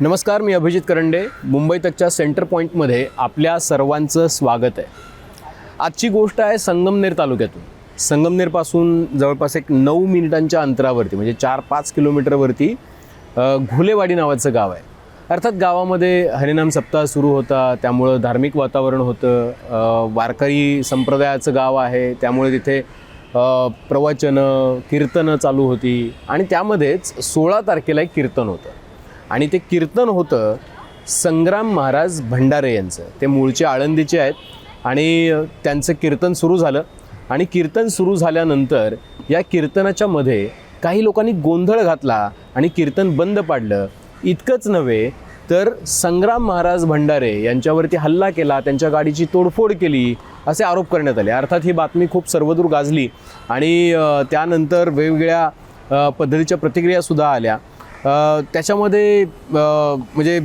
नमस्कार मी अभिजित करंडे. मुंबई तकच्या सेंटर पॉईंटमध्ये आपल्या सर्वांचं स्वागत आहे. आजची गोष्ट आहे संगमनेर तालुक्यातून. संगमनेरपासून जवळपास एक नऊ मिनिटांच्या अंतरावरती म्हणजे चार पाच किलोमीटरवरती घुलेवाडी नावाचं गाव आहे. अर्थात गावामध्ये हरिनाम सप्ताह सुरू होता त्यामुळं धार्मिक वातावरण होतं वारकरी संप्रदायाचं गाव आहे त्यामुळे तिथे प्रवचनं कीर्तनं चालू होती. आणि त्यामध्येच सोळा तारखेला एक कीर्तन होतं. आणि ते कीर्तन होतं संग्राम महाराज भंडारे यांचं. ते मूळचे आळंदीचे आहेत. आणि त्यांचं कीर्तन सुरू झालं. आणि कीर्तन सुरू झाल्यानंतर या कीर्तनाच्या मध्ये काही लोकांनी गोंधळ घातला आणि कीर्तन बंद पाडलं. इतकंच नव्हे तर संग्राम महाराज भंडारे यांच्यावरती हल्ला केला त्यांच्या गाडीची तोडफोड केली असे आरोप करण्यात आले. अर्थात ही बातमी खूप सर्वदूर गाजली. आणि त्यानंतर वेगवेगळ्या पद्धतीच्या प्रतिक्रियासुद्धा आल्या. त्याच्यामध्ये म्हणजे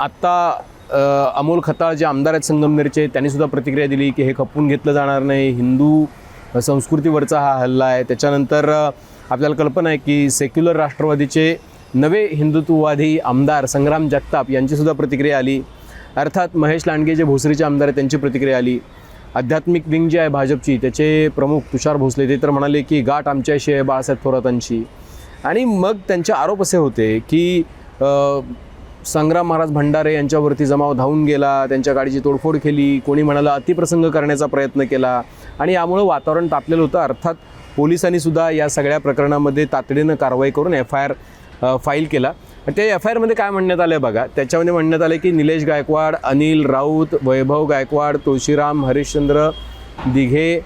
आत्ता अमोल खताळ जे आमदार आहेत संगमनेरचे त्यांनीसुद्धा प्रतिक्रिया दिली की हे खपून घेतलं जाणार नाही. हिंदू संस्कृतीवरचा हा हल्ला आहे. त्याच्यानंतर आपल्याला कल्पना आहे की सेक्युलर राष्ट्रवादीचे नवे हिंदुत्ववादी आमदार संग्राम जगताप यांचीसुद्धा प्रतिक्रिया आली. अर्थात महेश लांडगे जे भोसरीचे आमदार आहेत त्यांची प्रतिक्रिया आली. आध्यात्मिक विंग जी आहे भाजपची त्याचे प्रमुख तुषार भोसले ते तर म्हणाले की गाठ आमच्याशी आहे बाळासाहेब थोरातांची आणि मग त्यांचे आरोप असे होते की संग्राम महाराज भंडारे यांच्यावरती जमाव धावून गेला त्यांच्या गाडीची तोडफोड केली कोणी म्हणाला अतिप्रसंग करण्याचा प्रयत्न केला आणि यामुळं वातावरण तापलेलं होतं. अर्थात पोलिसांनी सुद्धा या सगळ्या प्रकरणामध्ये तातडीनं कारवाई करून एफ आय आर फाईल केला. त्या एफ आय आरमध्ये काय म्हणण्यात आलं आहे बघा त्याच्यामध्ये म्हणण्यात आलं की निलेश गायकवाड अनिल राऊत वैभव गायकवाड तुळशीराम हरिश्चंद्र दिघे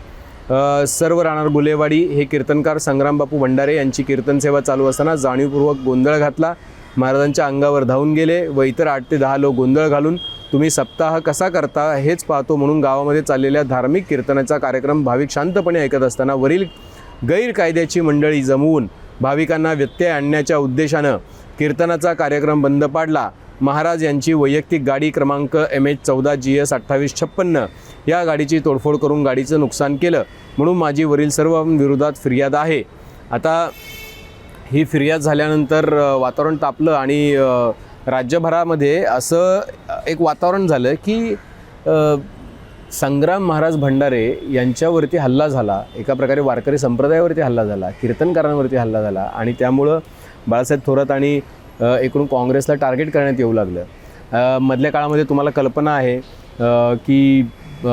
सर्व राहणार गुलेवाडी. हे कीर्तनकार संग्राम बापू भंडारे यांची कीर्तन सेवा चालू असताना जाणीवपूर्वक गोंधळ घातला. महाराजांच्या अंगावर धावून गेले व इतर आठ ते दहा लोक गोंधळ घालून तुम्ही सप्ताह कसा करता हेच पाहतो म्हणून गावामध्ये चाललेल्या धार्मिक कीर्तनाचा कार्यक्रम भाविक शांतपणे ऐकत असताना वरील गैरकायद्याची मंडळी जमवून भाविकांना व्यत्यय आणण्याच्या उद्देशानं कीर्तनाचा कार्यक्रम बंद पाडला. महाराज यांची वैयक्तिक गाडी क्रमांक एम एच चौदा जी एस अठ्ठावीस छप्पन्न या गाडीची तोडफोड करून गाडीचं नुकसान केलं म्हणून माझी वरील सर्व विरोधात फिर्याद आहे. आता ही फिर्याद झाल्यानंतर वातावरण तापलं आणि राज्यभरामध्ये असं एक वातावरण झालं की संग्राम महाराज भंडारे यांच्यावरती हल्ला झाला एका प्रकारे वारकरी संप्रदायावरती हल्ला झाला कीर्तनकारांवरती हल्ला झाला आणि त्यामुळं बाळासाहेब थोरात आणि एकूण काँग्रेसला टार्गेट करण्यात येऊ लागलं. मधल्या काळामध्ये तुम्हाला कल्पना आहे की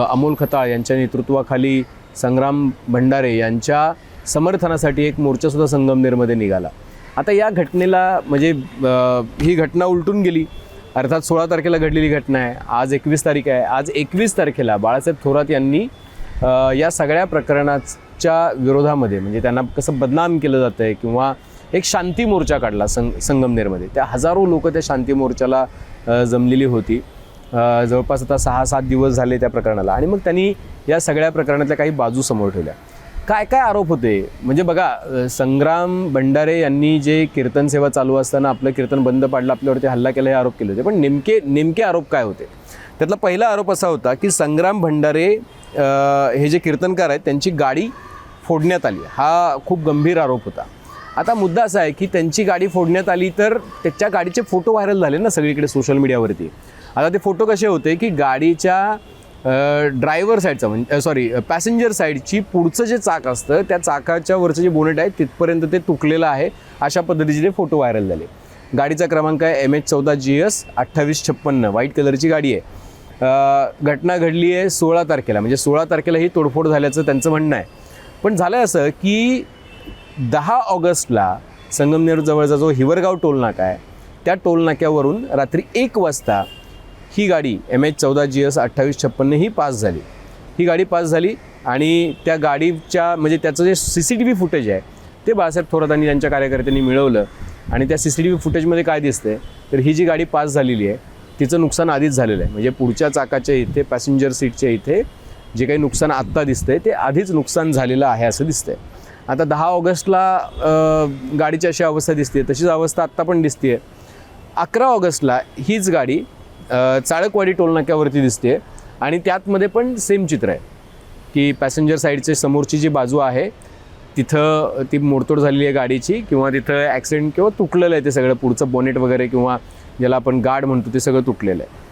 अमोल खताळ यांच्या नेतृत्वाखाली संग्राम भंडारे यांच्या समर्थनासाठी एक मोर्चासुद्धा संगमनेरमध्ये निघाला. आता या घटनेला म्हणजे ही घटना उलटून गेली. अर्थात सोळा तारखेला घडलेली घटना आहे. आज एकवीस तारीख आहे. आज एकवीस तारखेला बाळासाहेब थोरात यांनी या सगळ्या प्रकरणाच्या विरोधामध्ये म्हणजे त्यांना कसं बदनाम केलं जातं आहे किंवा एक शांती मोर्चा काढला संग संगमनेरमध्ये. त्या हजारो लोक त्या शांती मोर्चाला जमलेली होती. जवळपास आता सहा सात दिवस झाले त्या प्रकरणाला. आणि मग त्यांनी या सगळ्या प्रकरणातल्या काही बाजू समोर ठेवल्या. काय काय आरोप होते? म्हणजे बघा संग्राम भंडारे यांनी जे कीर्तन सेवा चालू असताना आपलं कीर्तन बंद पाडलं आपल्यावरती हल्ला केला हे आरोप केले होते. पण नेमके नेमके आरोप काय होते? त्यातला पहिला आरोप असा होता की संग्राम भंडारे हे जे कीर्तनकार आहेत त्यांची गाडी फोडण्यात आली. हा खूप गंभीर आरोप होता. आता मुद्दा असा आहे की त्यांची गाडी फोडण्यात आली तर त्याच्या गाडीचे फोटो व्हायरल झाले ना सगळीकडे सोशल मीडियावरती आता ते फोटो कसे होते की गाडीच्या ड्रायव्हर साईडचा म्हणजे सॉरी पॅसेंजर साईडची पुढचं जे चाक असतं त्या चाकाच्या वरचं जे बोनेट आहे तिथपर्यंत ते तुकलेलं आहे. अशा पद्धतीचे ते फोटो व्हायरल झाले. गाडीचा क्रमांक आहे एम एच चौदा जी एस अठ्ठावीस छप्पन्न व्हाईट कलरची गाडी आहे. घटना घडली आहे सोळा तारखेला म्हणजे सोळा तारखेला ही तोडफोड झाल्याचं त्यांचं म्हणणं आहे. पण झालं असं की दहा ऑगस्टला संगमनेर जवळचा जो हिवरगाव टोलनाका आहे त्या टोलनाक्यावरून रात्री एक वाजता ही गाडी एम एच चौदा जी एस अठ्ठावीस छप्पन्न ही पास झाली. ही गाडी पास झाली आणि त्या गाडीच्या म्हणजे त्याचं जे C C T V footage आहे ते बाळासाहेब थोरात आणि त्यांच्या कार्यकर्त्यांनी मिळवलं आणि त्या सी सी टी व्ही फुटेजमध्ये काय दिसतंय तर ही जी गाडी पास झालेली आहे तिचं नुकसान आधीच झालेलं आहे. म्हणजे पुढच्या चाकाच्या इथे पॅसेंजर सीटच्या इथे जे काही नुकसान आत्ता दिसतंय ते आधीच नुकसान झालेलं आहे असं दिसतंय. आता दहा ऑगस्टला गाडीची अशी अवस्था दिसते तशीच अवस्था आत्ता पण दिसते अकरा ऑगस्टला हीच गाडी चाळकवाडी टोलनाक्यावरती दिसते आणि त्यातमध्ये पण सेम चित्र आहे की पॅसेंजर साईडचे समोरची जी बाजू आहे तिथं ती मोडतोड झालेली आहे गाडीची किंवा तिथं ॲक्सिडेंट किंवा तुटलेलं आहे ते सगळं पुढचं बोनेट वगैरे किंवा ज्याला आपण गार्ड म्हणतो ते सगळं तुटलेलं आहे.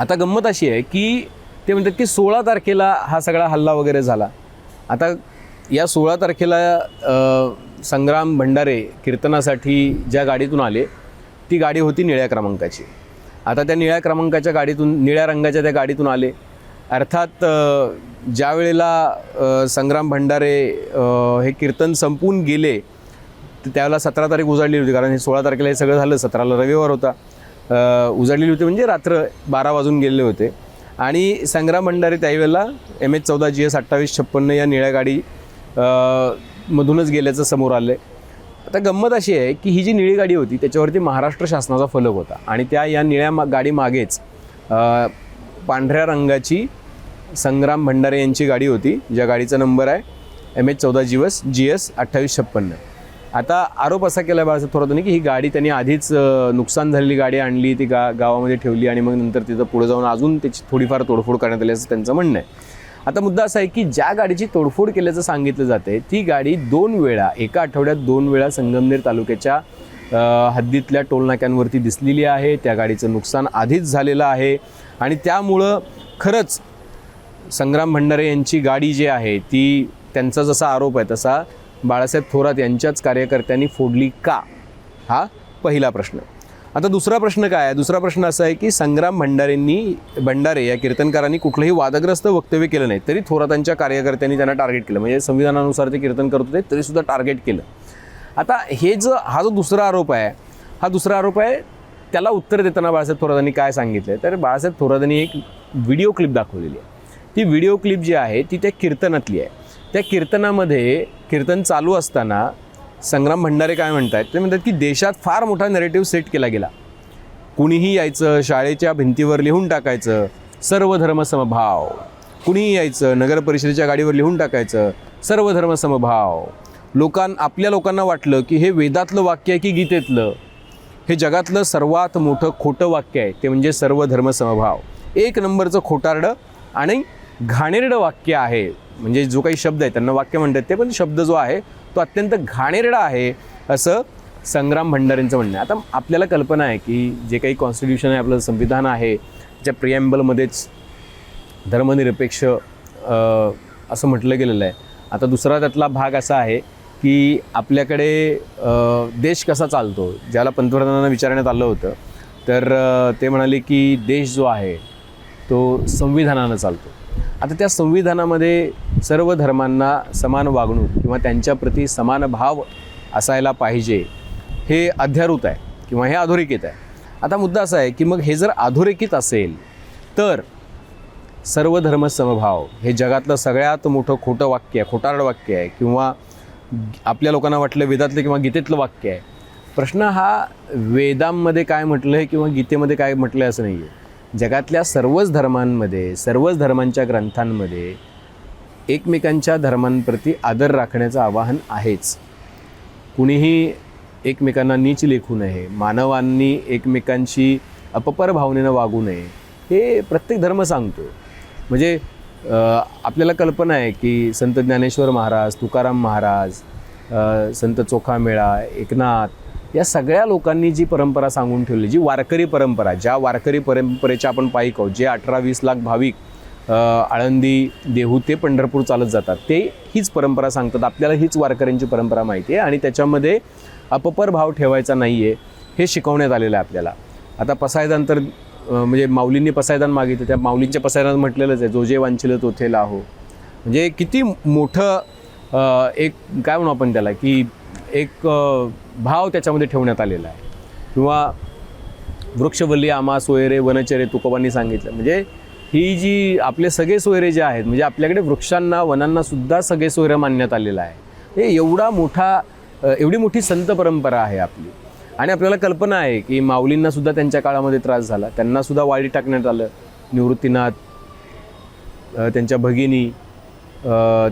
आता गंमत अशी आहे की ते म्हणतात की सोळा तारखेला हा सगळा हल्ला वगैरे झाला. आता या सोळा तारखेला संग्राम भंडारे कीर्तनासाठी ज्या गाडीतून आले ती गाडी होती निळ्या क्रमांकाची. आता त्या निळ्या क्रमांकाच्या गाडीतून निळ्या रंगाच्या त्या गाडीतून आले. अर्थात ज्या वेळेला संग्राम भंडारे हे कीर्तन संपून गेले तर त्यावेळेला सतरा तारीख उजाडलेली होती कारण हे सोळा तारखेला हे सगळं झालं सतराला रविवार होता. उजाडलेली होती म्हणजे रात्र बारा वाजून गेलेले होते. आणि संग्राम भंडारे त्यावेळेला एम एच चौदा जी एस अठ्ठावीस छप्पन्न या निळ्या गाडी मधूनच गेल्याचं समोर आलं आहे आता गंमत अशी आहे की ही जी निळी गाडी होती त्याच्यावरती महाराष्ट्र शासनाचा फलक होता. आणि त्या या निळ्या मा गाडी मागेच पांढऱ्या रंगाची संग्राम भंडारे यांची गाडी होती ज्या गाडीचा नंबर आहे एम एच चौदा जी जी एस अठ्ठावीस छप्पन्न. आता आरोप असा केला बाळासाहेब थोरातांनी की ही गाडी त्यांनी आधीच नुकसान झालेली गाडी आणली ती गा गावामध्ये ठेवली आणि मग नंतर तिथं पुढे जाऊन अजून त्याची थोडीफार तोडफोड करण्यात आली असं त्यांचं म्हणणं आहे. आता मुद्दा असा आहे की ज्या गाडीची तोडफोड केल्याचं सांगितलं जाते ती गाडी दोन वेळा एका आठवड्यात दोन वेळा संगमनेर तालुक्याच्या हद्दीतल्या टोलनाक्यांवरती दिसलेली आहे. त्या गाडीचं नुकसान आधीच झालेलं आहे. आणि त्यामुळं खरंच संग्राम भंडारे यांची गाडी जी आहे ती त्यांचा जसा आरोप आहे तसा बाळासाहेब थोरात यांच्याच कार्यकर्त्यांनी फोडली का? हा पहिला प्रश्न. आता दुसरा प्रश्न काय आहे? दुसरा प्रश्न असा आहे की संग्राम भंडारेंनी भंडारे या कीर्तनकारांनी कुठलंही वादग्रस्त वक्तव्य केलं नाही तरी थोरातांच्या कार्यकर्त्यांनी त्यांना टार्गेट केलं. म्हणजे संविधानानुसार ते कीर्तन करत होते तरीसुद्धा टार्गेट केलं. आता हे जो हा जो दुसरा आरोप आहे हा दुसरा आरोप आहे त्याला उत्तर देताना बाळासाहेब थोरातांनी काय सांगितलं तर बाळासाहेब थोरातांनी एक व्हिडिओ क्लिप दाखवलेली आहे. ती व्हिडिओ क्लिप जी आहे ती त्या कीर्तनातली आहे. त्या कीर्तनामध्ये कीर्तन चालू असताना संग्राम भंडारे काय म्हणत आहेत ते म्हणतात की देशात फार मोठा नेरेटिव्ह सेट केला गेला. कुणीही यायचं शाळेच्या भिंतीवर लिहून टाकायचं सर्व धर्म समभाव. कुणीही यायचं नगर परिषदेच्या गाडीवर लिहून टाकायचं सर्व धर्म समभाव. लोकां आपल्या लोकांना वाटलं की हे वेदातलं वाक्य आहे की गीतेतलं? हे जगातलं सर्वात मोठं खोटं वाक्य आहे ते म्हणजे सर्व धर्म समभाव. एक नंबरचं खोटारडं आणि घाणेरडं वाक्य आहे. म्हणजे जो काही शब्द आहे त्यांना वाक्य म्हणतात ते पण शब्द जो आहे तो अत्यंत घाणेरडा आहे असं संग्राम भंडारेंचं म्हणणं आहे. आता आपल्याला कल्पना आहे की जे काही कॉन्स्टिट्यूशन आहे आपलं संविधान आहे ज्या प्रियम्बलमध्येच धर्मनिरपेक्ष असं म्हटलं गेलेलं आहे. आता दुसरा त्यातला भाग असा आहे की आपल्याकडे देश कसा चालतो ज्याला पंतप्रधानांना विचारण्यात आलं होतं तर ते म्हणाले की देश जो आहे तो संविधानानं चालतो. आता त्या संविधानामध्ये सर्व धर्मांना समान वागणूक किंवा त्यांच्याप्रती समान भाव असायला पाहिजे हे अध्यारूत आहे किंवा हे अधोरेखित आहे. आता मुद्दा असा आहे की मग हे जर अधोरेखित असेल तर सर्व धर्म समभाव हे जगातलं सगळ्यात मोठं खोटं वाक्य आहे खोटारड वाक्य आहे किंवा आपल्या लोकांना वाटलं वेदातलं किंवा गीतेतलं वाक्य आहे. प्रश्न हा वेदांमध्ये काय म्हटलं आहे किंवा गीतेमध्ये काय म्हटलं आहे असं नाही आहे जगातल्या सर्वच धर्मांमध्ये सर्वच धर्मांच्या ग्रंथांमध्ये एकमेकांच्या धर्मांप्रती आदर राखण्याचं आवाहन आहेच. कुणीही एकमेकांना नीच लेखू नये मानवांनी एकमेकांशी अपपर भावनेनं वागू नये हे प्रत्येक धर्म सांगतो म्हणजे आपल्याला कल्पना आहे की संत ज्ञानेश्वर महाराज तुकाराम महाराज संत चोखामेळा एकनाथ या सगळ्या लोकांनी जी परंपरा सांगून ठेवली जी वारकरी परंपरा ज्या वारकरी परंपरेच्या आपण पायिक आहोत जे अठरा वीस लाख भाविक आळंदी देहू ते पंढरपूर चालत जातात ते हीच परंपरा सांगतात. आपल्याला हीच वारकऱ्यांची परंपरा माहिती आहे आणि त्याच्यामध्ये अपपर भाव ठेवायचा नाही आहे हे शिकवण्यात आलेलं आहे आपल्याला. आता पसायदान तर म्हणजे माऊलींनी पसायदान मागितलं त्या माऊलींच्या पसायदान म्हटलेलंच आहे जो जे वांछिलं तोथे लाहो. म्हणजे किती मोठं एक काय म्हणू आपण त्याला की एक भाव त्याच्यामध्ये ठेवण्यात आलेला आहे. किंवा वृक्षवल्ली आमा सोयरे वनचरे तुकोबांनी सांगितलं. म्हणजे ही जी आपले सगळे सोयरे जे आहेत म्हणजे आपल्याकडे वृक्षांना वनांना सुद्धा सगळे सोयरे मानण्यात आलेलं आहे. हे एवढा मोठा एवढी मोठी संत परंपरा आहे आपली. आणि आपल्याला कल्पना आहे की माऊलींना सुद्धा त्यांच्या काळामध्ये त्रास झाला. त्यांना सुद्धा वाळी टाकण्यात आलं. निवृत्तीनाथ त्यांच्या भगिनी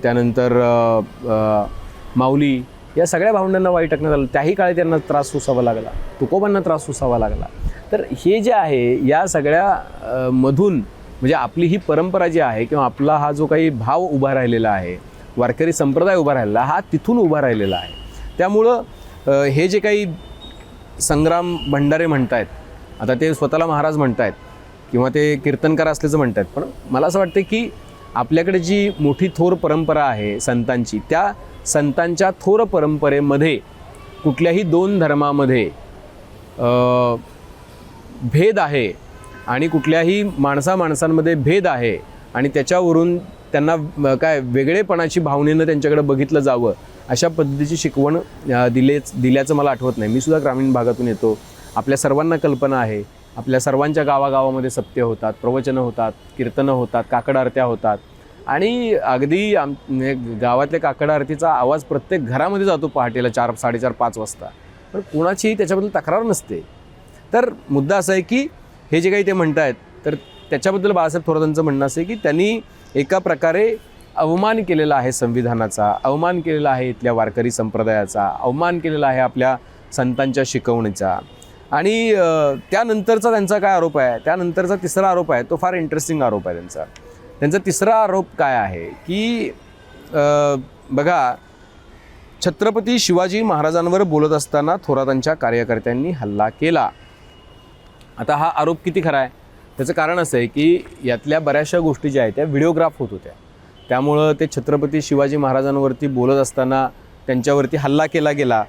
त्यानंतर माऊली या सगळ्या भावंडांना वाईट टाकण्यात आलं. त्याही काळी त्यांना त्रास सोसावा लागला. तुकोबांना त्रास सोसावा लागला. तर हे जे आहे या सगळ्या मधून म्हणजे आपली ही परंपरा जी आहे किंवा आपला हा जो काही भाव उभा राहिलेला आहे वारकरी संप्रदाय उभा राहिलेला हा तिथून उभा राहिलेला आहे. त्यामुळं हे जे काही संग्राम भंडारे म्हणतायत आता ते स्वतःला महाराज म्हणतायत किंवा ते कीर्तनकार असल्याचं म्हणतायत पण मला असं वाटतं की आपल्याकडे जी मोठी थोर परंपरा आहे संतांची त्या संतांच्या थोर परंपरेमध्ये कुठल्याही दोन धर्मामध्ये भेद आहे आणि कुठल्याही माणसा माणसांमध्ये भेद आहे आणि त्याच्यावरून त्यांना काय वेगळेपणाची भावनेनं त्यांच्याकडे बघितलं जावं अशा पद्धतीची शिकवण दिलेच दिल्याचं मला आठवत नाही. मी सुद्धा ग्रामीण भागातून येतो. आपल्या सर्वांना कल्पना आहे. आपल्या सर्वांच्या गावागावामध्ये सत्य होतात प्रवचनं होतात कीर्तनं होतात काकड आरत्या होतात. आणि अगदी आम म्हणजे गावातल्या काकड आरतीचा आवाज प्रत्येक घरामध्ये जातो पहाटेला चार साडेचार पाच वाजता. पण कोणाचीही त्याच्याबद्दल तक्रार नसते. तर मुद्दा असा आहे की हे जे काही ते म्हणत आहेत तर त्याच्याबद्दल बाळासाहेब थोरातांचं म्हणणं असं आहे की त्यांनी एका प्रकारे अवमान केलेला आहे संविधानाचा अवमान केलेला आहे इथल्या वारकरी संप्रदायाचा अवमान केलेला आहे आपल्या संतांच्या शिकवणीचा. आणि त्यानंतरचा त्यांचा काय आरोप आहे? त्यानंतरचा तिसरा आरोप आहे तो फार इंटरेस्टिंग आरोप आहे त्यांचा. त्यांचा तिसरा आरोप काय आहे की बघा छत्रपती शिवाजी महाराजांवर बोलत असताना थोरातांच्या कार्यकर्त्यांनी हल्ला केला. आता हा आरोप किती खरा आहे? त्याचं कारण असं आहे की यातल्या बऱ्याचशा गोष्टी ज्या आहेत त्या व्हिडिओग्राफ होत होत्या. त्यामुळं ते छत्रपती शिवाजी महाराजांवरती बोलत असताना त्यांच्यावरती हल्ला केला गेला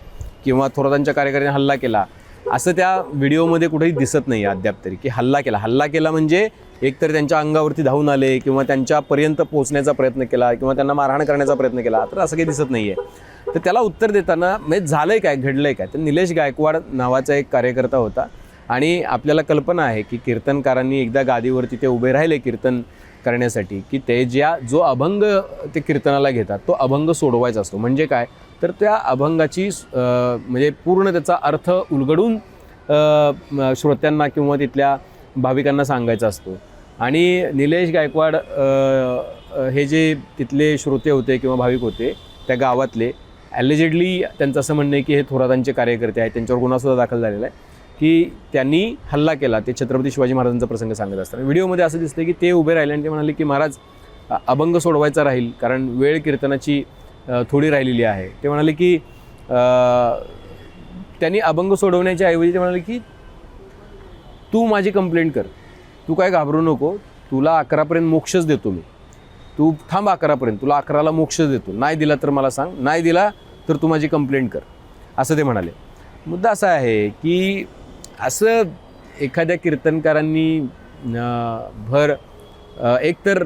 किंवा थोरातांच्या कार्यकर्त्यांनी हल्ला केला. असं त्या व्हिडिओमध्ये कुठेही दिसत नाही अद्याप तरी की हल्ला केला. हल्ला केला म्हणजे एकतर त्यांच्या अंगावरती धावून आले किंवा त्यांच्यापर्यंत पोहोचण्याचा प्रयत्न केला किंवा त्यांना मारहाण करण्याचा प्रयत्न केला तर असं काही दिसत नाही आहे तर त्याला उत्तर देताना म्हणजे झालं आहे काय घडलं आहे काय? तर निलेश गायकवाड नावाचा एक कार्यकर्ता होता आणि आपल्याला कल्पना आहे की कीर्तनकारांनी एकदा गादीवरती ते उभे राहिले कीर्तन करण्यासाठी की ते ज्या जो अभंग ते कीर्तनाला घेतात तो अभंग सोडवायचा असतो. म्हणजे काय? तर त्या अभंगाची म्हणजे पूर्ण त्याचा अर्थ उलगडून श्रोत्यांना किंवा तिथल्या भाविकांना सांगायचा असतो. आणि निलेश गायकवाड हे जे तिथले श्रोते होते किंवा भाविक होते त्या गावातले ॲलिजेडली त्यांचं असं म्हणणं आहे की हे थोरातांचे कार्यकर्ते आहेत त्यांच्यावर गुन्हासुद्धा दाखल झालेला आहे की त्यांनी हल्ला केला ते छत्रपती शिवाजी महाराजांचा प्रसंग सांगत असताना व्हिडिओमध्ये असं दिसतं की ते उभे राहिले आणि ते म्हणाले की महाराज अभंग सोडवायचा राहील कारण वेळ कीर्तनाची थोडी राहिलेली आहे. ते म्हणाले की त्यांनी अभंग सोडवण्याच्या ऐवजी ते म्हणाले की तू माझी कंप्लेंट कर. तू काय घाबरू नको. तुला अकरापर्यंत मोक्षच देतो मी. तू थांब अकरापर्यंत. तुला अकराला मोक्षच देतो. नाही दिला तर मला सांग. नाही दिला तर तू माझी कंप्लेंट कर. असं ते म्हणाले. मुद्दा असा आहे की असं एखाद्या कीर्तनकारांनी भर एकतर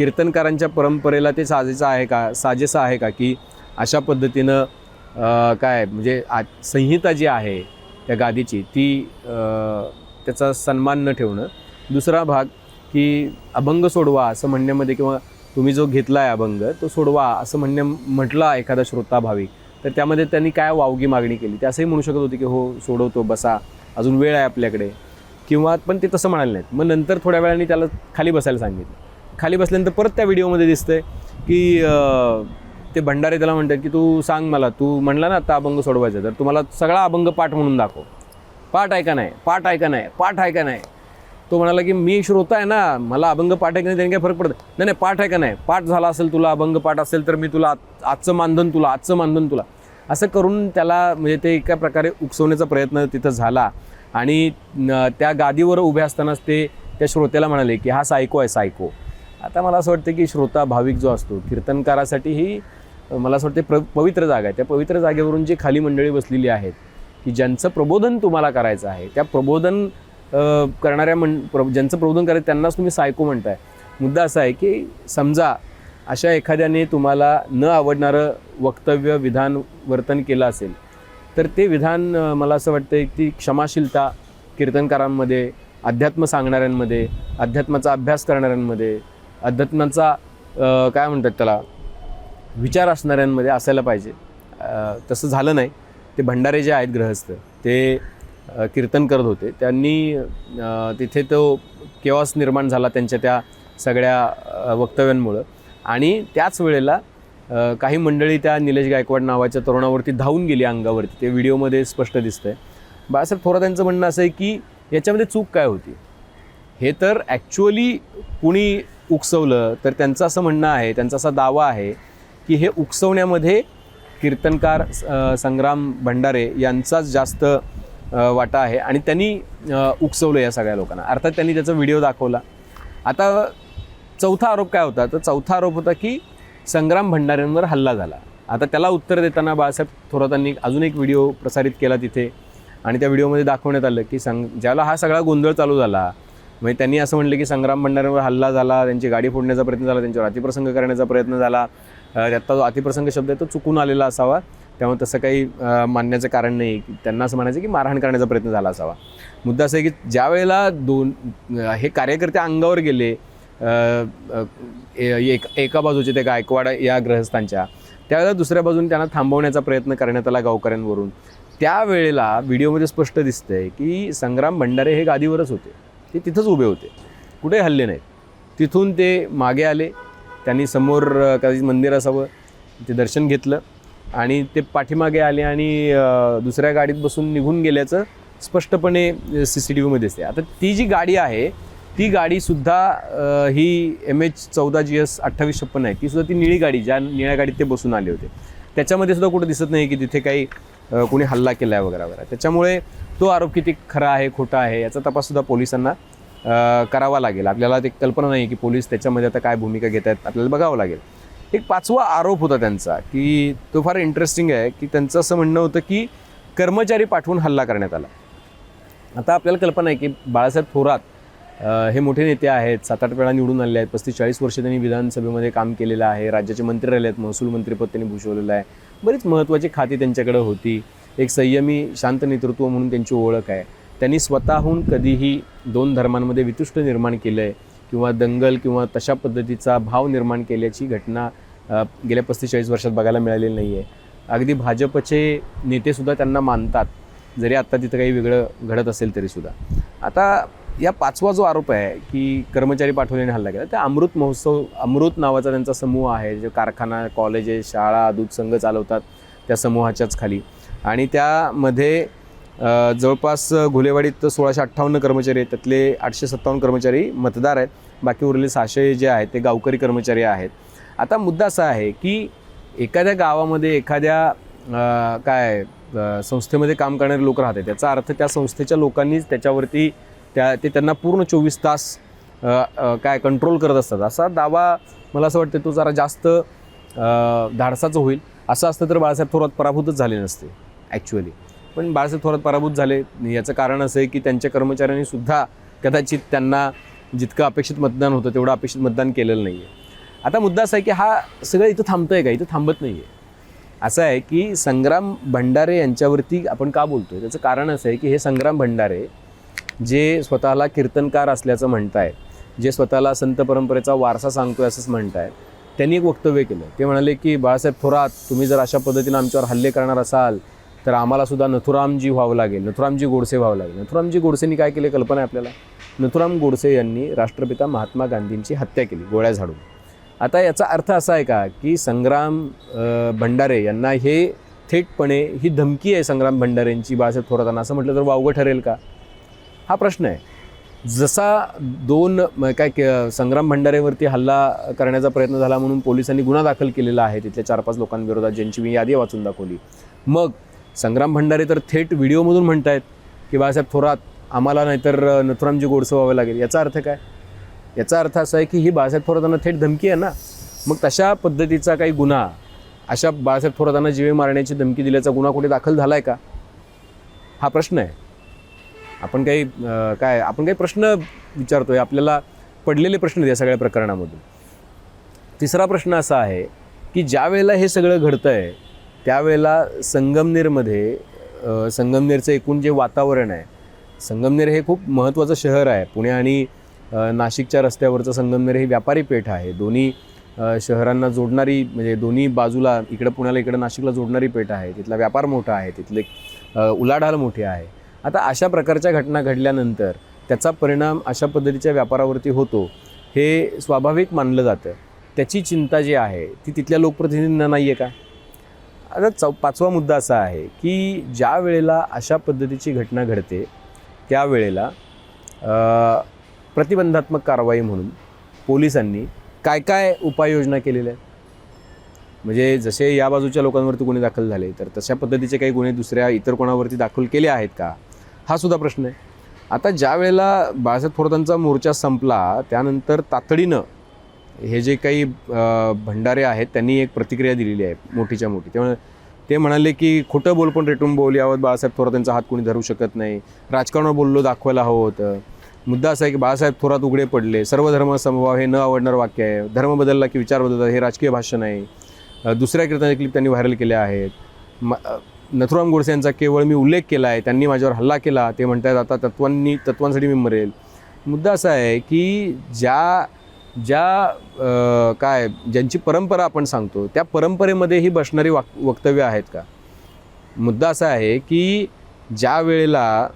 कीर्तनकारांच्या परंपरेला ते साजेचं आहे का साजेसं आहे का की अशा पद्धतीनं काय म्हणजे आ संहिता जी आहे त्या गादीची ती त्याचा सन्मान न ठेवणं. दुसरा भाग की अभंग सोडवा असं म्हणण्यामध्ये किंवा तुम्ही जो घेतला आहे अभंग तो सोडवा असं म्हणण्या म्हटला एखादा श्रोता भाविक तर त्यामध्ये त्यांनी काय वावगी मागणी केली? ते असंही म्हणू शकत होते की हो सोडवतो बसा अजून वेळ आहे आपल्याकडे. किंवा पण ते तसं म्हणाले नाहीत. मग नंतर थोड्या वेळाने त्याला खाली बसायला सांगितलं. खाली बसल्यानंतर परत त्या व्हिडिओमध्ये दिसतंय की ते भंडारे त्याला म्हणतात की तू सांग मला तू म्हणला ना आता अभंग सोडवायचा तर तुम्हाला सगळा अभंग पाठ म्हणून दाखव. पाठ ऐका नाही? पाठ ऐका नाही? पाठ आहे का नाही? तो म्हणाला की मी श्रोता आहे ना मला अभंग पाठ आहे का नाही त्याने काय फरक पडत नाही. नाही पाठ आहे का नाही? पाठ झाला असेल तुला अभंग पाठ असेल तर मी तुला आजचं मानधन तुला आजचं मानधन तुला. असं करून त्याला म्हणजे ते एका प्रकारे उकसवण्याचा प्रयत्न तिथं झाला. आणि त्या गादीवर उभे असतानाच ते त्या श्रोत्याला म्हणाले की हा सायको आहे सायको. आता मला असं वाटतं की श्रोता भाविक जो असतो कीर्तनकारासाठी ही मला असं वाटते प्र पवित्र जागा आहे. त्या पवित्र जागेवरून जी खाली मंडळी बसलेली आहेत की ज्यांचं प्रबोधन तुम्हाला करायचं आहे त्या प्रबोधन करणाऱ्या मं प्र ज्यांचं प्रबोधन करायचं त्यांनाच तुम्ही सायको म्हणताय. मुद्दा असा आहे की समजा अशा एखाद्याने तुम्हाला न आवडणारं वक्तव्य विधान वर्तन केलं असेल तर ते विधान मला असं वाटतं की क्षमाशीलता कीर्तनकारांमध्ये अध्यात्म सांगणाऱ्यांमध्ये अध्यात्माचा अभ्यास करणाऱ्यांमध्ये अध्यात्माचा काय म्हणतात त्याला? विचार असणाऱ्यांमध्ये असायला पाहिजे. तसं झालं नाही. ते भंडारे जे आहेत ग्रहस्थ ते कीर्तन करत होते. त्यांनी तिथे तो केवास निर्माण झाला त्यांच्या त्या सगळ्या वक्तव्यांमुळं. आणि त्याच वेळेला काही मंडळी त्या निलेश गायकवाड नावाच्या तरुणावरती धावून गेली अंगावरती. ते व्हिडिओमध्ये स्पष्ट दिसतंय. बाळासाहेब थोरात यांचं म्हणणं असं आहे की याच्यामध्ये चूक काय होती? हे तर ॲक्च्युअली कुणी उकसवलं तर त्यांचं असं म्हणणं आहे त्यांचा असा दावा आहे की हे उकसवण्यामध्ये कीर्तनकार संग्राम भंडारे यांचाच जास्त वाटा आहे. आणि त्यांनी उकसवलं या सगळ्या लोकांना. अर्थात त्यांनी त्याचा व्हिडिओ दाखवला. आता चौथा आरोप काय होता? तर चौथा आरोप होता की संग्राम भंडाऱ्यांवर हल्ला झाला. आता त्याला उत्तर देताना बाळासाहेब थोरातांनी अजून एक व्हिडिओ प्रसारित केला तिथे. आणि त्या व्हिडिओमध्ये दाखवण्यात आलं की संग ज्याला हा सगळा गोंधळ चालू झाला म्हणजे त्यांनी असं म्हणलं की संग्राम भंडारेवर हल्ला झाला त्यांची गाडी फोडण्याचा प्रयत्न झाला त्यांच्यावर अतिप्रसंग करण्याचा प्रयत्न झाला. त्यातला जो अतिप्रसंग शब्द आहे तो चुकून आलेला असावा. त्यामुळे तसं काही मानण्याचं कारण नाही. की त्यांना असं म्हणायचं की मारहाण करण्याचा प्रयत्न झाला असावा. मुद्दा असा आहे की ज्या वेळेला दोन हे कार्यकर्ते अंगावर गेले ए- एक एका बाजूचे ते गायकवाड या ग्रहस्थांच्या त्यावेळेला दुसऱ्या बाजूने त्यांना थांबवण्याचा प्रयत्न करण्यात आला गावकऱ्यांवरून. त्यावेळेला व्हिडिओमध्ये स्पष्ट दिसतंय की संग्राम भंडारे हे गादीवरच होते. ते तिथंच उभे होते. कुठे हल्ले नाहीत. तिथून ते मागे आले. त्यांनी समोर काही कदाचित मंदिर असावं. ते दर्शन घेतलं आणि ते पाठीमागे आले आणि दुसऱ्या गाडीत बसून निघून गेल्याचं स्पष्टपणे सी सी टी व्हीमध्ये दिसते आता ती जी गाडी आहे ती गाडीसुद्धा ही एम एच चौदा जी एस अठ्ठावीस छप्पन आहे. तीसुद्धा ती निळी गाडी ज्या निळ्या गाडीत ते बसून आले होते. त्याच्यामध्ये सुद्धा कुठं दिसत नाही की तिथे काही कुणी हल्ला केला आहे वगैरे वगैरे त्याच्यामुळे तो आरोप किती खरा आहे खोटा आहे याचा तपाससुद्धा पोलिसांना करावा लागेल. आपल्याला ते कल्पना नाही की पोलीस त्याच्यामध्ये आता काय भूमिका घेत आहेत आपल्याला बघावं लागेल. एक पाचवा आरोप होता त्यांचा की तो फार इंटरेस्टिंग आहे की त्यांचं असं म्हणणं होतं की कर्मचारी पाठवून हल्ला करण्यात आला. आता आपल्याला कल्पना आहे की बाळासाहेब थोरात हे मोठे नेते आहेत सात आठ वेळा निवडून आले आहेत पस्तीस चाळीस वर्ष त्यांनी विधानसभेमध्ये काम केलेलं आहे राज्याचे मंत्री राहिले आहेत महसूल मंत्रीपद त्यांनी भूषवलेलं आहे. बरीच महत्त्वाची खाती त्यांच्याकडे होती. एक संयमी शांत नेतृत्व म्हणून त्यांची ओळख आहे. त्यांनी स्वतःहून कधीही दोन धर्मांमध्ये वितुष्ट निर्माण केलं आहे किंवा दंगल किंवा तशा पद्धतीचा भाव निर्माण केल्याची घटना गेल्या पस्तीस चाळीस वर्षात बघायला मिळालेली नाही आहे अगदी भाजपचे नेतेसुद्धा त्यांना मानतात. जरी आत्ता तिथं काही वेगळं घडत असेल तरीसुद्धा आता या पाचवा जो आरोप आहे की कर्मचारी पाठवल्याने हल्ला केला त्या अमृत महोत्सव अमृत नावाचा त्यांचा समूह आहे जे कारखाना कॉलेजेस शाळा दूध संघ चालवतात त्या समूहाच्याच खाली. आणि त्यामध्ये जवळपास घुलेवाडीत सोळाशे अठ्ठावन्न कर्मचारी आहेत त्यातले आठशे सत्तावन्न कर्मचारी मतदार आहेत बाकी उरलेले सहाशे जे आहेत ते गावकरी कर्मचारी आहेत. आता मुद्दा असा आहे की एखाद्या गावामध्ये एखाद्या काय संस्थेमध्ये काम करणारे लोक राहतात त्याचा अर्थ त्या संस्थेच्या लोकांनीच त्याच्यावरती त्या ते त्यांना पूर्ण चोवीस तास काय कंट्रोल करत असतात. असा दावा मला असं वाटतं तो जरा जास्त धाडसाचं होईल. असं असतं तर बाळासाहेब थोरात पराभूतच झाले नसते ॲक्च्युअली पण बाळासाहेब थोरात पराभूत झाले. याचं कारण असं आहे की त्यांच्या कर्मचाऱ्यांनी सुद्धा कदाचित त्यांना जितकं अपेक्षित मतदान होतं तेवढं अपेक्षित मतदान केलेलं नाही आहे आता मुद्दा असा आहे की हा सगळं इथं थांबतं आहे का? इथं थांबत नाही आहे असं आहे की संग्राम भंडारे यांच्यावरती आपण का बोलतोय? त्याचं कारण असं आहे की हे संग्राम भंडारे जे स्वतःला कीर्तनकार असल्याचं म्हणताय जे स्वतःला संत परंपरेचा वारसा सांगतोय असंच म्हणताय त्यांनी एक वक्तव्य केलं. ते म्हणाले की बाळासाहेब थोरात तुम्ही जर अशा पद्धतीनं आमच्यावर हल्ले करणार असाल तर आम्हाला सुद्धा नथुरामजी व्हावं लागेल नथुरामजी गोडसे व्हावं लागेल. नथुरामजी गोडसेंनी काय केले कल्पना आहे आपल्याला? नथुराम गोडसे यांनी राष्ट्रपिता महात्मा गांधींची हत्या केली गोळ्या झाडून. आता याचा अर्थ असा आहे का की संग्राम भंडारे यांना हे थेटपणे ही धमकी आहे संग्राम भंडारेंची बाळासाहेब थोरातांना असं म्हटलं तर वावगं ठरेल का? हा प्रश्न आहे. जसा दोन म, काय संग्राम भंडारेवरती हल्ला करण्याचा प्रयत्न झाला म्हणून पोलिसांनी गुन्हा दाखल केलेला आहे तिथल्या चार पाच लोकांविरोधात ज्यांची मी यादी वाचून दाखवली. मग संग्राम भंडारे तर थेट व्हिडिओमधून म्हणतायत की बाळासाहेब थोरात आम्हाला नाहीतर नथुरामजी गोडसं व्हावं लागेल. याचा अर्थ काय? याचा अर्थ असा आहे की ही बाळासाहेब थोरातांना थेट धमकी आहे ना? मग तशा पद्धतीचा काही गुन्हा अशा बाळासाहेब थोरातांना जीवे मारण्याची धमकी दिल्याचा गुन्हा कुठे दाखल झाला आहे का? हा प्रश्न आहे. आपण काही काय आपण काही प्रश्न विचारतोय आपल्याला पडलेले प्रश्न या सगळ्या प्रकरणामधून. तिसरा प्रश्न असा आहे की ज्या वेळेला हे सगळं घडतं आहे त्यावेळेला संगमनेरमध्ये संगमनेरचं एकूण जे वातावरण आहे संगमनेर हे खूप महत्त्वाचं शहर आहे. पुणे आणि नाशिकच्या रस्त्यावरचं संगमनेर हे व्यापारी पेठ आहे. दोन्ही शहरांना जोडणारी म्हणजे दोन्ही बाजूला इकडं पुण्याला इकडं नाशिकला जोडणारी पेठ आहे. तिथला व्यापार मोठा आहे. तिथले उलाढाल मोठी आहे. आता अशा प्रकारच्या घटना घडल्यानंतर त्याचा परिणाम अशा पद्धतीच्या व्यापारावरती होतो हे स्वाभाविक मानलं जातं. त्याची चिंता जी आहे ती तिथल्या लोकप्रतिनिधींना नाही आहे का? आता चौ पाचवा मुद्दा असा आहे की ज्या वेळेला अशा पद्धतीची घटना घडते त्यावेळेला प्रतिबंधात्मक कारवाई म्हणून पोलिसांनी काय काय उपाययोजना केलेल्या आहेत? म्हणजे जसे या बाजूच्या लोकांवरती गुन्हे दाखल झाले तर तशा पद्धतीचे काही गुन्हे दुसऱ्या इतर कोणावरती दाखल केले आहेत का? हा सुद्धा प्रश्न आहे. आता ज्या वेळेला बाळासाहेब थोरातांचा मोर्चा संपला त्यानंतर तातडीनं हे जे काही भंडारे आहेत त्यांनी एक प्रतिक्रिया दिलेली आहे मोठीच्या मोठी. त्यामुळे ते म्हणाले की खोटं बोल पण रेटून बोल यावत बाळासाहेब थोरातांचा हात कोणी धरू शकत नाही. राजकारणावर बोललो दाखवायला हवं होतं. मुद्दा असा आहे की बाळासाहेब थोरात उघडे पडले. सर्व धर्म समभाव हे न आवडणारं वाक्य आहे. धर्म बदलला की विचार बदलतात हे राजकीय भाषण आहे. दुसऱ्या कीर्तन क्लिप त्यांनी व्हायरल केल्या आहेत. नथुराम गोडसे यांचा केवळ मी उल्लेख केला आहे त्यांनी माझ्यावर हल्ला केला ते म्हणतात आता तत्वांनी तत्वांसाठी मी मरेल. मुद्दा असा आहे की ज्या ज्या काय ज्यांची परंपरा आपण सांगतो त्या परंपरेमध्ये ही बसणारी वाक वक्तव्य आहेत का? मुद्दा असा आहे की ज्या वेळेला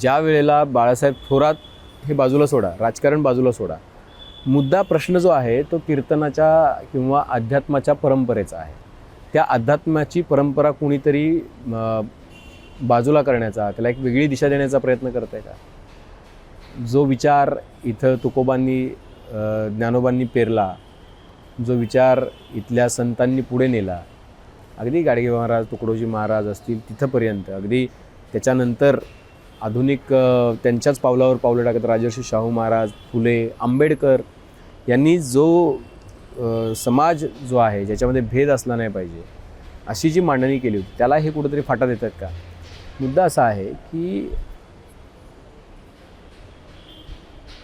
ज्या वेळेला बाळासाहेब थोरात हे बाजूला सोडा राजकारण बाजूला सोडा मुद्दा प्रश्न जो आहे तो कीर्तनाच्या किंवा अध्यात्माच्या परंपरेचा आहे. त्या अध्यात्माची परंपरा कुणीतरी बाजूला करण्याचा त्याला एक वेगळी दिशा देण्याचा प्रयत्न करत आहे का? जो विचार इथं तुकोबांनी ज्ञानोबांनी पेरला जो विचार इथल्या संतांनी पुढे नेला अगदी गाडगे महाराज तुकडोजी महाराज असतील तिथंपर्यंत अगदी त्याच्यानंतर आधुनिक त्यांच्याच पावलावर पावलं टाकत राजर्षी शाहू महाराज फुले आंबेडकर यांनी जो समाज जो आहे ज्याच्यामध्ये भेद असला नाही पाहिजे अशी जी मांडणी केली होती त्याला हे कुठंतरी फाटा देतात का? मुद्दा असा आहे की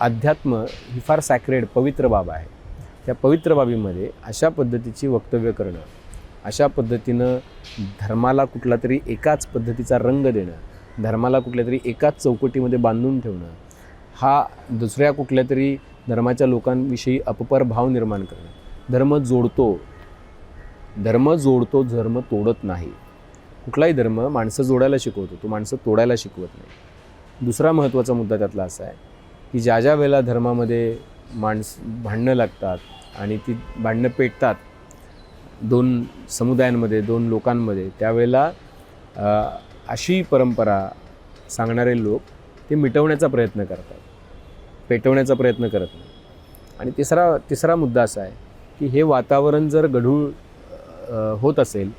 अध्यात्म ही फार सॅक्रेड पवित्र बाब आहे. त्या पवित्र बाबीमध्ये अशा पद्धतीची वक्तव्य करणं अशा पद्धतीनं धर्माला कुठला तरी एकाच पद्धतीचा रंग देणं धर्माला कुठल्या तरी एकाच चौकटीमध्ये बांधून ठेवणं हा दुसऱ्या कुठल्या तरी धर्माच्या लोकांविषयी अपपर भाव निर्माण करणं. धर्म जोडतो. धर्म जोडतो धर्म तोडत नाही. कुठलाही धर्म माणसं जोडायला शिकवतो तो माणसं तोडायला शिकवत नाही. दुसरा महत्त्वाचा मुद्दा त्यातला असा आहे की ज्या ज्या वेळेला धर्मामध्ये माणस भांडणं लागतात आणि ती भांडणं पेटतात दोन समुदायांमध्ये दोन लोकांमध्ये त्यावेळेला अशी परंपरा सांगणारे लोक ते मिटवण्याचा प्रयत्न करतात. पेटवण्याचा प्रयत्न करत नाही. आणि तिसरा तिसरा मुद्दा असा आहे की हे वातावरण जर गढूळ होत असेल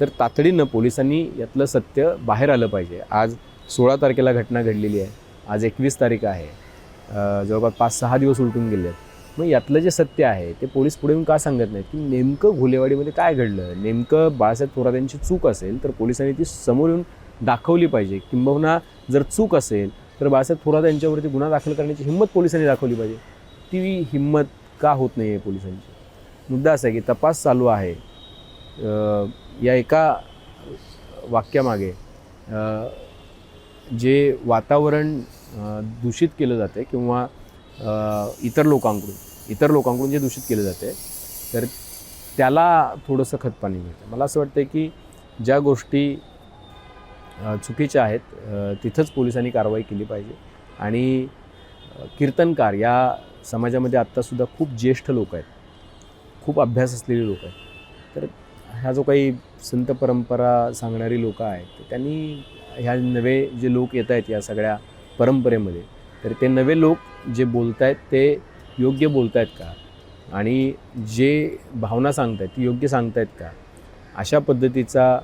तर तातडीनं पोलिसांनी यातलं सत्य बाहेर आलं पाहिजे. आज सोळा तारखेला घटना घडलेली आहे आज एकवीस तारीख आहे जवळपास पाच सहा दिवस उलटून गेले आहेत मग यातलं जे सत्य आहे ते पोलीस पुढे येऊन का सांगत नाहीत? की नेमकं घोलेवाडीमध्ये काय घडलं? नेमकं बाळासाहेब थोरात यांची चूक असेल तर पोलिसांनी ती समोर येऊन दाखवली पाहिजे. किंबहुना जर चूक असेल तर बाळासाहेब थोरात यांच्यावरती गुन्हा दाखल करण्याची हिंमत पोलिसांनी दाखवली पाहिजे. ती हिंमत का होत नाही आहे पोलिसांची? मुद्दा असा आहे की तपास चालू आहे. या एका वाक्यामागे जे वातावरण दूषित केलं जाते किंवा इतर लोकांकडून इतर लोकांकडून जे दूषित केलं जाते तर त्याला थोडंसं खतपाणी मिळतं. मला असं वाटतं की ज्या गोष्टी चुकीच्या आहेत. तिथंच पोलिसांनी कारवाई केली पाहिजे. आणि कीर्तनकार या समाजामध्ये आत्तासुद्धा खूप ज्येष्ठ लोक आहेत. खूप अभ्यास असलेली लोक आहेत. तर ह्या जो काही संत परंपरा सांगणारी लोकं आहेत त्यांनी ह्या नवे जे लोक येत आहेत या सगळ्या परंपरेमध्ये तर ते नवे लोक जे बोलत आहेत ते योग्य बोलत आहेत का? आणि जे भावना सांगत आहेत ती योग्य सांगत आहेत का? अशा पद्धतीचा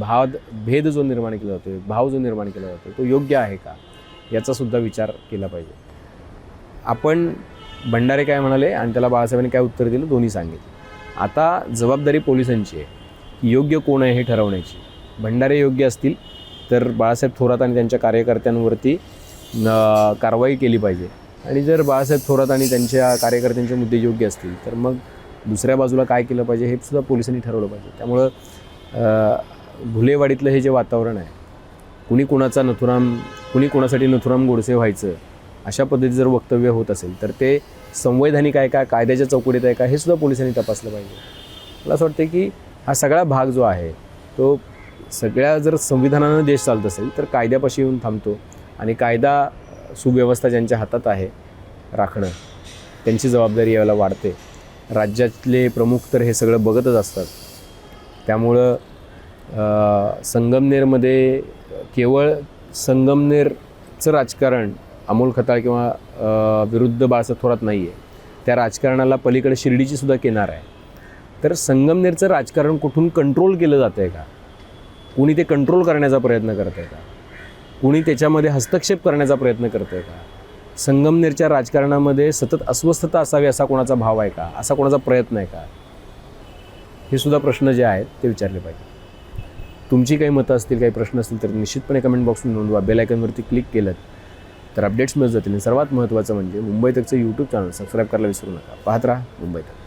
भाव भेद जो निर्माण केला जातो भाव जो निर्माण केला जातो तो योग्य आहे का? याचासुद्धा विचार केला पाहिजे. आपण भंडारे काय म्हणाले आणि त्याला बाळासाहेबांनी काय उत्तर दिलं? दोन्ही सांगितलं. आता जबाबदारी पोलिसांची आहे. की योग्य कोण आहे हे ठरवण्याची. भंडारे योग्य असतील तर बाळासाहेब थोरात आणि त्यांच्या कार्यकर्त्यांवरती कारवाई केली पाहिजे. आणि जर बाळासाहेब थोरात आणि त्यांच्या कार्यकर्त्यांचे मुद्दे योग्य असतील तर मग दुसऱ्या बाजूला काय केलं पाहिजे हे सुद्धा पोलिसांनी ठरवलं पाहिजे. त्यामुळं भुलेवाडीतलं हे जे वातावरण आहे कुणी कुणाचा नथुराम कुणी कुणासाठी नथुराम गोडसे व्हायचं अशा पद्धतीचं जर वक्तव्य होत असेल तर ते संवैधानिक आहे का कायद्याच्या चौकटीत आहे का हे सुद्धा पोलिसांनी तपासलं पाहिजे. मला असं वाटतं की हा सगळा भाग जो आहे तो सगळ्या जर संविधानानं देश चालत असेल तर कायद्यापाशी येऊन थांबतो आणि कायदा सुव्यवस्था ज्यांच्या हातात आहे राखणं त्यांची जबाबदारी याला वाढते. राज्यातले प्रमुख तर हे सगळं बघतच असतात. त्यामुळं संगमनेरमध्ये केवळ संगमनेरचं राजकारण अमोल खताळ किंवा विरुद्ध बाळासाहेब थोरात नाही आहे त्या राजकारणाला पलीकडे शिर्डीची सुद्धा किनार आहे. तर संगमनेरचं राजकारण कुठून कंट्रोल केलं जातं आहे का? कुणी ते कंट्रोल करण्याचा प्रयत्न करत आहे का? कुणी त्याच्यामध्ये हस्तक्षेप करण्याचा प्रयत्न करत आहे का? संगमनेरच्या राजकारणामध्ये सतत अस्वस्थता असावी असा कोणाचा भाव आहे का? असा कोणाचा प्रयत्न आहे का? हे सुद्धा प्रश्न जे आहेत ते विचारले पाहिजे तुमची काही मतं असतील काही प्रश्न असतील तर निश्चितपणे कमेंट बॉक्समध्ये नोंदवा. बेलायकनवरती क्लिक केलं तर अपडेट्स मिळत जातील. आणि सर्वात महत्त्वाचं म्हणजे मुंबई तकचं यूट्यूब चॅनल सबस्क्राईब करायला विसरू नका. पाहत राहा मुंबई तक.